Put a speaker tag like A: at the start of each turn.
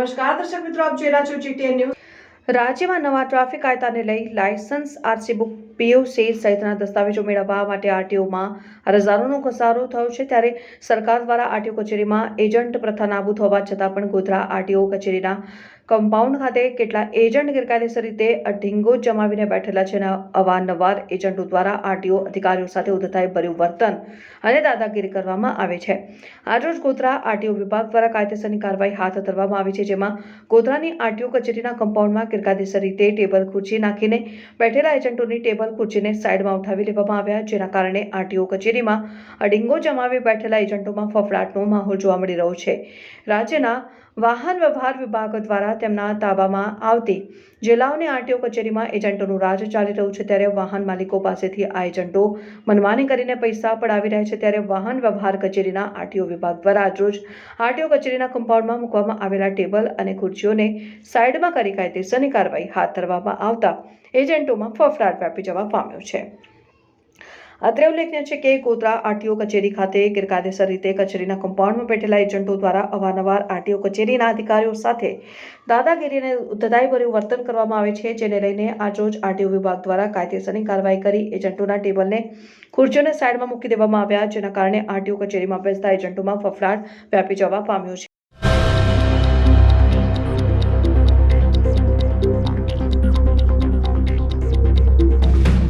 A: નમસ્કાર, દર્શક મિત્રો, આપ જોઈ રહ્યા છો જીટીએન ન્યૂઝ રાજ્યમાં નવા ટ્રાફિક કાયદાને લઈ લાયસન્સ, આરસી બુક પીયુસી સહિતના દસ્તાવેજો મેળવવા માટે આરટીઓમાં હજારોનો ઘસારો થયો છે. ત્યારે સરકાર દ્વારા આરટીઓ કચેરીમાં એજન્ટ પ્રથા નાબૂદ હોવા છતાં પણ ગોધરા આરટીઓ કચેરીના કમ્પાઉન્ડ ખાતે કેટલા એજન્ટ ગેરકાયદેસર રીતે ઢીંગો જમાવીને બેઠેલા છે અને અવારનવાર એજન્ટો દ્વારા આરટીઓ અધિકારીઓ સાથે ઉધતાએ ભર્યું વર્તન અને દાદાગીરી કરવામાં આવે છે. આજરોજ ગોધરા આરટીઓ વિભાગ દ્વારા કાયદેસરની કાર્યવાહી હાથ ધરવામાં આવી છે, જેમાં ગોધરાની આરટીઓ કચેરીના કમ્પાઉન્ડમાં ગેરકાયદેસર રીતે ટેબલ ખુરશી નાખીને બેઠેલા એજન્ટોની ટેબલ ખુરશીને સાઈડમાં ઉઠાવી લેવામાં આવ્યા, જેના કારણે આરટીઓ કચેરીમાં અડીંગો જમાવી બેઠેલા એજન્ટોમાં ફફડાટનો માહોલ જોવા મળી રહ્યો છે. રાજ્યના વાહન વ્યવહાર વિભાગ દ્વારા તેમના તાબામાં આવતી. જિલ્લાઓની આરટીઓ કચેરીમાં એજન્ટોનું રાજ ચાલી રહ્યું છે ત્યારે વાહન માલિકો પાસેથી આ એજન્ટો મનમાની કરીને પૈસા પડાવી રહ્યા છે ત્યારે વાહન વ્યવહાર કચેરીના આરટીઓ વિભાગ દ્વારા આજરોજ આરટીઓ કચેરીના કમ્પાઉન્ડમાં મૂકવામાં આવેલા ટેબલ અને ખુરશીઓને સાઇડમાં કરી કાયદેસરની કાર્યવાહી હાથ ધરવામાં આવતા એજન્ટોમાં ફફડાટ વ્યાપી જવા પામ્યો છે. અત્રે ઉલ્લેખનીય છે કે ગોધરા આરટીઓ કચેરી ખાતે ગેરકાયદેસર રીતે કચેરીના કમ્પાઉન્ડમાં બેઠેલા એજન્ટો દ્વારા અવારનવાર આરટીઓ કચેરીના અધિકારીઓ સાથે દાદાગીરી અને ઉદ્ધતાઈભર્યું વર્તન કરવામાં આવે છે, જેને લઈને આજરોજ આરટીઓ વિભાગ દ્વારા કાયદેસરની કાર્યવાહી કરી એજન્ટોના ટેબલને ખુરશીઓને સાઈડમાં મૂકી દેવામાં આવ્યા, જેના કારણે આરટીઓ કચેરીમાં બેસતા એજન્ટોમાં ફફડાટ વ્યાપી જવા પામ્યો છે.